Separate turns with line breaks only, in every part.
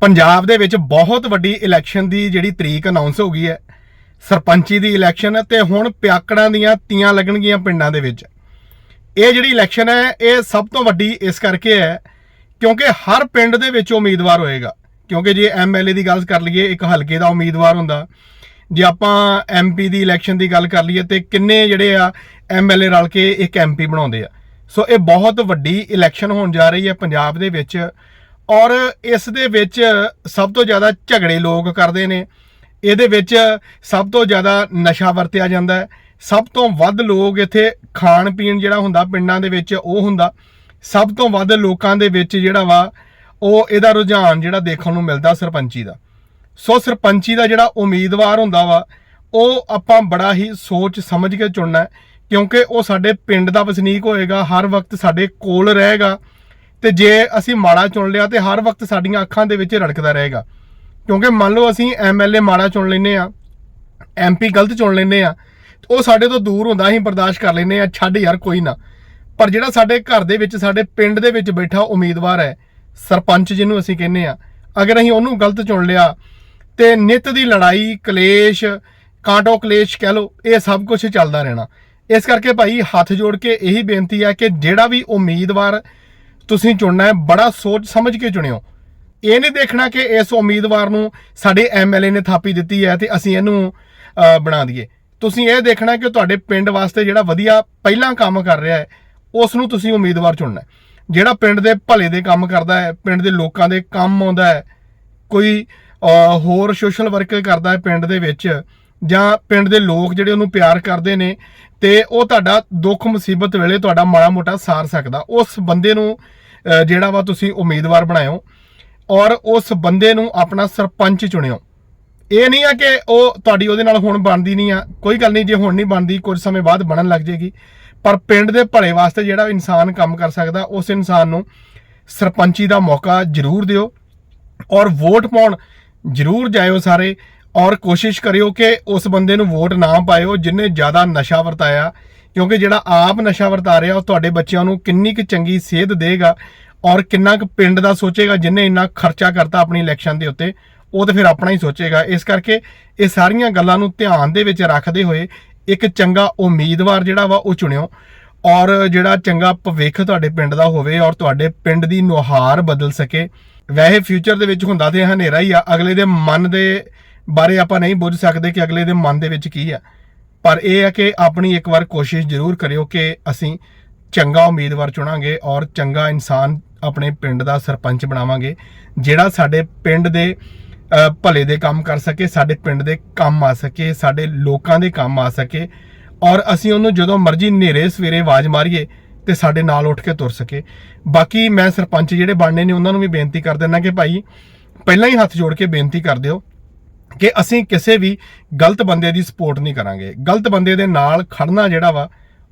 ਪੰਜਾਬ ਦੇ ਵਿੱਚ ਬਹੁਤ ਵੱਡੀ ਇਲੈਕਸ਼ਨ ਦੀ ਜਿਹੜੀ ਤਰੀਕ ਅਨਾਉਂਸ ਹੋ ਗਈ ਹੈ, ਸਰਪੰਚੀ ਦੀ ਇਲੈਕਸ਼ਨ ਤੇ ਹੁਣ ਪਿਆਕੜਾਂ ਦੀਆਂ ਤੀਆਂ ਲੱਗਣਗੀਆਂ ਪਿੰਡਾਂ ਦੇ ਵਿੱਚ। ਇਹ ਜਿਹੜੀ ਇਲੈਕਸ਼ਨ ਹੈ, ਇਹ ਸਭ ਤੋਂ ਵੱਡੀ ਇਸ ਕਰਕੇ ਹੈ ਕਿਉਂਕਿ ਹਰ ਪਿੰਡ ਦੇ ਵਿੱਚ ਉਮੀਦਵਾਰ ਹੋਏਗਾ। ਕਿਉਂਕਿ ਜੇ ਐਮਐਲਏ ਦੀ ਗੱਲ ਕਰ ਲਈਏ, ਇੱਕ ਹਲਕੇ ਦਾ ਉਮੀਦਵਾਰ ਹੁੰਦਾ। ਜੇ ਆਪਾਂ ਐਮਪੀ ਦੀ ਇਲੈਕਸ਼ਨ ਦੀ ਗੱਲ ਕਰ ਲਈਏ ਤੇ ਕਿੰਨੇ ਜਿਹੜੇ ਆ ਐਮਐਲਏ ਰਲ ਕੇ ਇੱਕ ਐਮਪੀ ਬਣਾਉਂਦੇ ਆ। ਸੋ ਇਹ ਬਹੁਤ ਵੱਡੀ ਇਲੈਕਸ਼ਨ ਹੋਣ ਜਾ ਰਹੀ ਹੈ ਪੰਜਾਬ ਦੇ ਵਿੱਚ। ਔਰ ਇਸ ਦੇ ਵਿੱਚ ਸਭ ਤੋਂ ਜ਼ਿਆਦਾ ਝਗੜੇ ਲੋਕ ਕਰਦੇ ਨੇ। ਇਹਦੇ ਵਿੱਚ ਸਭ ਤੋਂ ਜ਼ਿਆਦਾ ਨਸ਼ਾ ਵਰਤਿਆ ਜਾਂਦਾ ਹੈ। ਸਭ ਤੋਂ ਵੱਧ ਲੋਕ ਇੱਥੇ ਖਾਣ ਪੀਣ ਜਿਹੜਾ ਹੁੰਦਾ ਪਿੰਡਾਂ ਦੇ ਵਿੱਚ ਉਹ ਹੁੰਦਾ। ਸਭ ਤੋਂ ਵੱਧ ਲੋਕਾਂ ਦੇ ਵਿੱਚ ਜਿਹੜਾ ਵਾ, ਉਹ ਇਹਦਾ ਰੁਝਾਨ ਜਿਹੜਾ ਦੇਖਣ ਨੂੰ ਮਿਲਦਾ ਸਰਪੰਚੀ ਦਾ। ਸੋ ਸਰਪੰਚੀ ਦਾ ਜਿਹੜਾ ਉਮੀਦਵਾਰ ਹੁੰਦਾ ਵਾ, ਉਹ ਆਪਾਂ ਬੜਾ ਹੀ ਸੋਚ ਸਮਝ ਕੇ ਚੁਣਨਾ ਕਿਉਂਕਿ ਉਹ ਸਾਡੇ ਪਿੰਡ ਦਾ ਵਸਨੀਕ ਹੋਏਗਾ, ਹਰ ਵਕਤ ਸਾਡੇ ਕੋਲ ਰਹੇਗਾ। ਤੇ ਜੇ ਅਸੀਂ ਮਾੜਾ ਚੁਣ ਲਿਆ ਤੇ ਹਰ ਵਕਤ ਸਾਡੀਆਂ ਅੱਖਾਂ ਦੇ ਵਿੱਚ ਰੜਕਦਾ ਰਹੇਗਾ। ਕਿਉਂਕਿ ਮੰਨ ਲਓ ਅਸੀਂ ਐਮਐਲਏ ਮਾੜਾ ਚੁਣ ਲੈਨੇ ਆ ਐਮਪੀ ਗਲਤ ਚੁਣ ਲੈਨੇ ਆ ਉਹ ਸਾਡੇ ਤੋਂ ਦੂਰ ਹੁੰਦਾ, ਅਸੀਂ ਬਰਦਾਸ਼ਤ ਕਰ ਲੈਨੇ ਆ ਛੱਡ ਯਾਰ ਕੋਈ ਨਾ। ਪਰ ਜਿਹੜਾ ਸਾਡੇ ਘਰ ਦੇ ਵਿੱਚ, ਸਾਡੇ ਪਿੰਡ ਦੇ ਵਿੱਚ ਬੈਠਾ ਉਮੀਦਵਾਰ ਹੈ, ਸਰਪੰਚ ਜਿਹਨੂੰ ਅਸੀਂ ਕਹਿੰਨੇ ਆ ਅਗਰ ਅਸੀਂ ਉਹਨੂੰ ਗਲਤ ਚੁਣ ਲਿਆ, ਤੇ ਨਿਤ ਦੀ ਲੜਾਈ, ਕਲੇਸ਼, ਕਾਂਟੋ ਕਲੇਸ਼ ਕਹਿ ਲਓ, ਇਹ ਸਭ ਕੁਝ ਚੱਲਦਾ ਰਹਿਣਾ। ਇਸ ਕਰਕੇ ਭਾਈ ਹੱਥ ਜੋੜ ਕੇ ਇਹੀ ਬੇਨਤੀ ਹੈ ਕਿ ਜਿਹੜਾ ਵੀ ਉਮੀਦਵਾਰ ਤੁਸੀਂ ਚੁਣਨਾ ਹੈ, ਬੜਾ ਸੋਚ ਸਮਝ ਕੇ ਚੁਣਿਓ। ਇਹ ਨਹੀਂ ਦੇਖਣਾ ਕਿ ਇਸ ਉਮੀਦਵਾਰ ਨੂੰ ਸਾਡੇ ਐਮਐਲਏ ਨੇ ਥਾਪੀ ਦਿੱਤੀ ਹੈ ਤੇ ਅਸੀਂ ਇਹਨੂੰ ਬਣਾ ਦਈਏ। ਤੁਸੀਂ ਇਹ ਦੇਖਣਾ ਕਿ ਤੁਹਾਡੇ ਪਿੰਡ ਵਾਸਤੇ ਜਿਹੜਾ ਵਧੀਆ ਪਹਿਲਾਂ ਕੰਮ ਕਰ ਰਿਹਾ ਹੈ, ਉਸ ਨੂੰ ਤੁਸੀਂ ਉਮੀਦਵਾਰ ਚੁਣਨਾ ਜਿਹੜਾ ਪਿੰਡ ਦੇ ਭਲੇ ਦੇ ਕੰਮ ਕਰਦਾ ਹੈ, ਪਿੰਡ ਦੇ ਲੋਕਾਂ ਦੇ ਕੰਮ ਆਉਂਦਾ ਹੈ, ਕੋਈ ਹੋਰ ਸੋਸ਼ਲ ਵਰਕ ਕਰਦਾ ਹੈ ਪਿੰਡ ਦੇ ਵਿੱਚ, ਜਾਂ ਪਿੰਡ ਦੇ ਲੋਕ ਜਿਹੜੇ ਉਹਨੂੰ ਪਿਆਰ ਕਰਦੇ ਨੇ, ਤੇ ਉਹ ਤੁਹਾਡਾ ਦੁੱਖ ਮੁਸੀਬਤ ਵੇਲੇ ਤੁਹਾਡਾ ਮਾੜਾ ਮੋਟਾ ਸਾਰ ਸਕਦਾ। ਉਸ ਬੰਦੇ ਨੂੰ ਜਿਹੜਾ ਵਾ ਤੁਸੀਂ ਉਮੀਦਵਾਰ ਬਣਾਇਓ ਔਰ ਉਸ ਬੰਦੇ ਨੂੰ ਆਪਣਾ ਸਰਪੰਚ ਚੁਣਿਓ। ਇਹ ਨਹੀਂ ਆ ਕਿ ਉਹ ਤੁਹਾਡੀ ਉਹਦੇ ਨਾਲ ਹੁਣ ਬਣਦੀ ਨਹੀਂ ਆ। ਕੋਈ ਗੱਲ ਨਹੀਂ, ਜੇ ਹੁਣ ਨਹੀਂ ਬਣਦੀ, ਕੁਝ ਸਮੇਂ ਬਾਅਦ ਬਣਨ ਲੱਗ ਜੇਗੀ ਪਰ ਪਿੰਡ ਦੇ ਭਲੇ ਵਾਸਤੇ ਜਿਹੜਾ ਇਨਸਾਨ ਕੰਮ ਕਰ ਸਕਦਾ, ਉਸ ਇਨਸਾਨ ਨੂੰ ਸਰਪੰਚੀ ਦਾ ਮੌਕਾ ਜ਼ਰੂਰ ਦਿਓ ਔਰ ਵੋਟ ਪਾਉਣ ਜ਼ਰੂਰ ਜਾਇਓ ਸਾਰੇ ਔਰ ਕੋਸ਼ਿਸ਼ ਕਰਿਓ ਕਿ ਉਸ ਬੰਦੇ ਨੂੰ ਵੋਟ ਨਾ ਪਾਇਓ, ਜਿਨੇ ਜ਼ਿਆਦਾ ਨਸ਼ਾ ਵਰਤਾਇਆ ਕਿਉਂਕਿ ਜਿਹੜਾ ਆਪ ਨਸ਼ਾ ਵਰਤਾ ਰਿਹਾ, ਉਹ ਤੁਹਾਡੇ ਬੱਚਿਆਂ ਨੂੰ ਕਿੰਨੀ ਕੁ ਚੰਗੀ ਸੇਧ ਦੇਗਾ ਔਰ ਕਿੰਨਾ ਕੁ ਪਿੰਡ ਦਾ ਸੋਚੇਗਾ ਜਿਨੇ ਇੰਨਾ ਖਰਚਾ ਕਰਤਾ ਆਪਣੀ ਇਲੈਕਸ਼ਨ ਦੇ ਉੱਤੇ, ਉਹ ਤਾਂ ਫਿਰ ਆਪਣਾ ਹੀ ਸੋਚੇਗਾ। ਇਸ ਕਰਕੇ ਇਹ ਸਾਰੀਆਂ ਗੱਲਾਂ ਨੂੰ ਧਿਆਨ ਦੇ ਵਿੱਚ ਰੱਖਦੇ ਹੋਏ ਇੱਕ ਚੰਗਾ ਉਮੀਦਵਾਰ ਜਿਹੜਾ ਵਾ ਉਹ ਚੁਣਿਓ ਔਰ ਜਿਹੜਾ ਚੰਗਾ ਭਵਿੱਖ ਤੁਹਾਡੇ ਪਿੰਡ ਦਾ ਹੋਵੇ ਔਰ ਤੁਹਾਡੇ ਪਿੰਡ ਦੀ ਨੁਹਾਰ ਬਦਲ ਸਕੇ। ਵੈਸੇ ਫਿਊਚਰ ਦੇ ਵਿੱਚ ਹੁੰਦਾ ਤੇ ਹਨੇਰਾ ਹੀ ਆ। ਅਗਲੇ ਦੇ ਮਨ ਦੇ ਬਾਰੇ ਆਪਾਂ ਨਹੀਂ ਬੁੱਝ ਸਕਦੇ ਕਿ ਅਗਲੇ ਦੇ ਮਨ ਦੇ ਵਿੱਚ ਕੀ ਆ। ਪਰ ਇਹ ਹੈ ਕਿ ਆਪਣੀ ਇੱਕ ਵਾਰ ਕੋਸ਼ਿਸ਼ ਜ਼ਰੂਰ ਕਰਿਓ ਕਿ ਅਸੀਂ ਚੰਗਾ ਉਮੀਦਵਾਰ ਚੁਣਾਂਗੇ ਔਰ ਚੰਗਾ ਇਨਸਾਨ ਆਪਣੇ ਪਿੰਡ ਦਾ ਸਰਪੰਚ ਬਣਾਵਾਂਗੇ, ਜਿਹੜਾ ਸਾਡੇ ਪਿੰਡ ਦੇ ਭਲੇ ਦੇ ਕੰਮ ਕਰ ਸਕੇ, ਸਾਡੇ ਪਿੰਡ ਦੇ ਕੰਮ ਆ ਸਕੇ, ਸਾਡੇ ਲੋਕਾਂ ਦੇ ਕੰਮ ਆ ਸਕੇ ਔਰ ਅਸੀਂ ਉਹਨੂੰ ਜਦੋਂ ਮਰਜ਼ੀ ਹਨੇਰੇ ਸਵੇਰੇ ਆਵਾਜ਼ ਮਾਰੀਏ ਤੇ ਸਾਡੇ ਨਾਲ ਉੱਠ ਕੇ ਤੁਰ ਸਕੇ। ਬਾਕੀ ਮੈਂ ਸਰਪੰਚ ਜਿਹੜੇ ਬਣਨੇ ਨੇ ਉਹਨਾਂ ਨੂੰ ਵੀ ਬੇਨਤੀ ਕਰ ਦਿੰਦਾ ਕਿ ਭਾਈ ਪਹਿਲਾਂ ਹੀ ਹੱਥ ਜੋੜ ਕੇ ਬੇਨਤੀ ਕਰ ਦਿਓ ਕਿ ਅਸੀਂ ਕਿਸੇ ਵੀ ਗਲਤ ਬੰਦੇ ਦੀ ਸਪੋਰਟ ਨਹੀਂ ਕਰਾਂਗੇ। ਗਲਤ ਬੰਦੇ ਦੇ ਨਾਲ ਖੜਨਾ ਜਿਹੜਾ ਵਾ,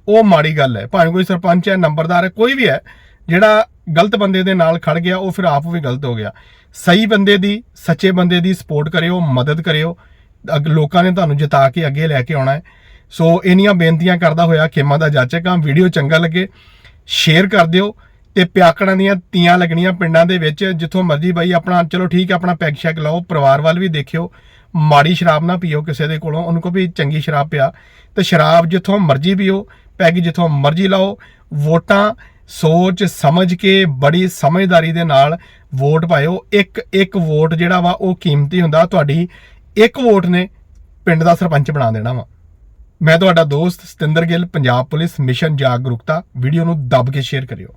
ਉਹ ਮਾੜੀ ਗੱਲ ਹੈ। ਭਾਵੇਂ ਕੋਈ ਸਰਪੰਚ ਹੈ, ਨੰਬਰਦਾਰ ਹੈ, ਕੋਈ ਵੀ ਹੈ, ਜਿਹੜਾ ਗਲਤ ਬੰਦੇ ਦੇ ਨਾਲ ਖੜ ਗਿਆ, ਉਹ ਫਿਰ ਆਪ ਵੀ ਗਲਤ ਹੋ ਗਿਆ। ਸਹੀ ਬੰਦੇ ਦੀ, ਸੱਚੇ ਬੰਦੇ ਦੀ ਸਪੋਰਟ ਕਰਿਓ, ਮਦਦ ਕਰਿਓ। ਅਗ- ਲੋਕਾਂ ਨੇ ਤੁਹਾਨੂੰ ਜਿਤਾ ਕੇ ਅੱਗੇ ਲੈ ਕੇ ਆਉਣਾ ਹੈ। ਸੋ, ਇੰਨੀਆਂ ਬੇਨਤੀਆਂ ਕਰਦਾ ਹੋਇਆ ਖੇਮਾ ਦਾ ਜਾਚਕ ਹਾਂ। ਵੀਡੀਓ ਚੰਗਾ ਲੱਗੇ, ਸ਼ੇਅਰ ਕਰ ਦਿਓ। ਤੇ ਪਿਆਕੜਾਂ ਦੀਆਂ ਤੀਆਂ ਲੱਗਣੀਆਂ ਪਿੰਡਾਂ ਦੇ ਵਿੱਚ, ਜਿੱਥੋਂ ਮਰਜ਼ੀ ਬਾਈ ਆਪਣਾ, ਚਲੋ ਠੀਕ ਹੈ ਆਪਣਾ ਪੈਗ ਸ਼ੈਕ ਲਾਓ, ਪਰਿਵਾਰ ਵੱਲ ਵੀ ਦੇਖਿਓ, ਮਾੜੀ ਸ਼ਰਾਬ ਨਾ ਪੀਓ ਕਿਸੇ ਦੇ ਕੋਲੋਂ, ਉਹਨੂੰ ਕੋ ਵੀ ਚੰਗੀ ਸ਼ਰਾਬ ਪਿਆ। ਤੇ ਸ਼ਰਾਬ ਜਿੱਥੋਂ ਮਰਜ਼ੀ ਪੀਓ, ਪੈਗ ਜਿੱਥੋਂ ਮਰਜ਼ੀ ਲਾਓ, ਵੋਟਾਂ ਸੋਚ ਸਮਝ ਕੇ, ਬੜੀ ਸਮਝਦਾਰੀ ਦੇ ਨਾਲ ਵੋਟ ਪਾਇਓ। ਇੱਕ ਇੱਕ ਵੋਟ ਜਿਹੜਾ ਵਾ, ਉਹ ਕੀਮਤੀ ਹੁੰਦਾ, ਤੁਹਾਡੀ ਇੱਕ ਵੋਟ ਨੇ ਪਿੰਡ ਦਾ ਸਰਪੰਚ ਬਣਾ ਦੇਣਾ ਵਾ। ਮੈਂ ਤੁਹਾਡਾ ਦੋਸਤ ਸਤਿੰਦਰ ਗਿੱਲ, ਪੰਜਾਬ ਪੁਲਿਸ ਮਿਸ਼ਨ ਜਾਗਰੂਕਤਾ, ਵੀਡੀਓ ਨੂੰ ਦੱਬ ਕੇ ਸ਼ੇਅਰ ਕਰਿਓ।